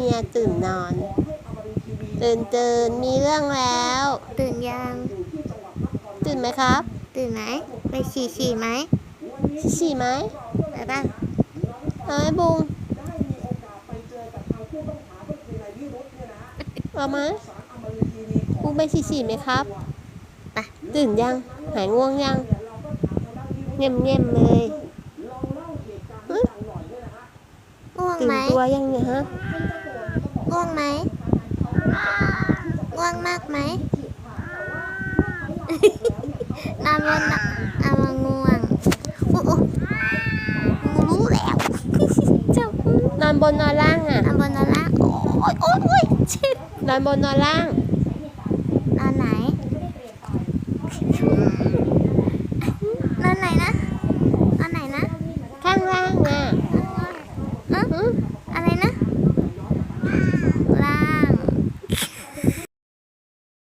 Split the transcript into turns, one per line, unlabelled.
มียตื่นนอน ตื่นตื่นมีเรื่องแล้ว
ตื่นยัง
ตื่นไหมครับ
ตื่นไหมไปฉี่ฉี่ไหม
ฉี่ไหม
ไปบ้าง
เอาไหมบุงเอาไหมบุงไปฉี่ฉี่ไหมครับ
ไป
ตื่นยัง หายง่วงยังเงียบเงียบๆเลยฮะ
ง่วง
ตื่
ไห
น
ม
ตัวยังเนี่ยฮะ
ง่วงไหมง่วงมากไหมนอนบนน่ะเอามาง่วงโอ้โอ้รู้แล้วจับมือน
อนบนนอนล่างอะ
นอนบนนอนล่างโอ้ยโอ้ยโอ้ยเจ็บ
นอนบนนอนล่าง
น